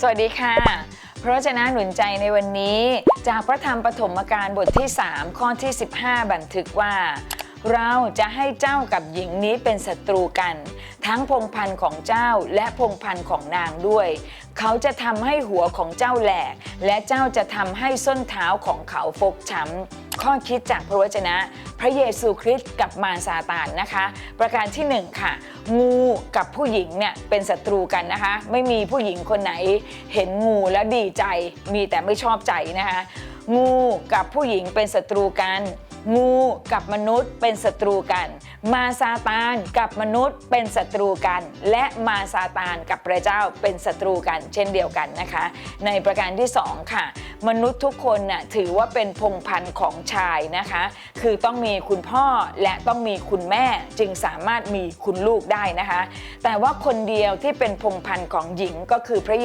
สวัสดีค่ะ เพราะฉะนั้นหนุนใจในวันนี้ จากพระธรรมปฐมกาลบทที่ 3 ข้อที่ 15 บันทึกว่า เราจะให้เจ้ากับหญิงนี้เป็นศัตรูกัน ทั้งพงพันธ์ของเจ้าและพงพันธ์ของนางด้วย เขาจะทำให้หัวของเจ้าแหลก และเจ้าจะทำให้ส้นเท้าของเขาฟกช้ำ ข้อคิดจากพระวจนะ พระเยซูคริสต์กับมารซาตานนะคะ ประการที่หนึ่งค่ะ งูกับผู้หญิงเนี่ยเป็นศัตรูกันนะคะ ไม่มีผู้หญิงคนไหน เห็นงูแล้วดีใจ มีแต่ไม่ชอบใจนะคะ งูกับผู้หญิงเป็นศัตรูกันงูกับมนุษย์เป็นศัตรูกัน มาซาตานกับมนุษย์เป็นศัตรูกัน และมาซาตานกับพระเจ้าเป็นศัตรูกัน เช่นเดียวกันนะคะ ในประการที่สองค่ะ มนุษย์ทุกคนน่ะถือว่าเป็นพงพันธ์ของชายนะคะ คือต้องมีคุณพ่อและต้องมีคุณแม่จึงสามารถมีคุณลูกได้นะคะ แต่ว่าคนเดียวที่เป็นพงพันธ์ของหญิงก็คือพระเย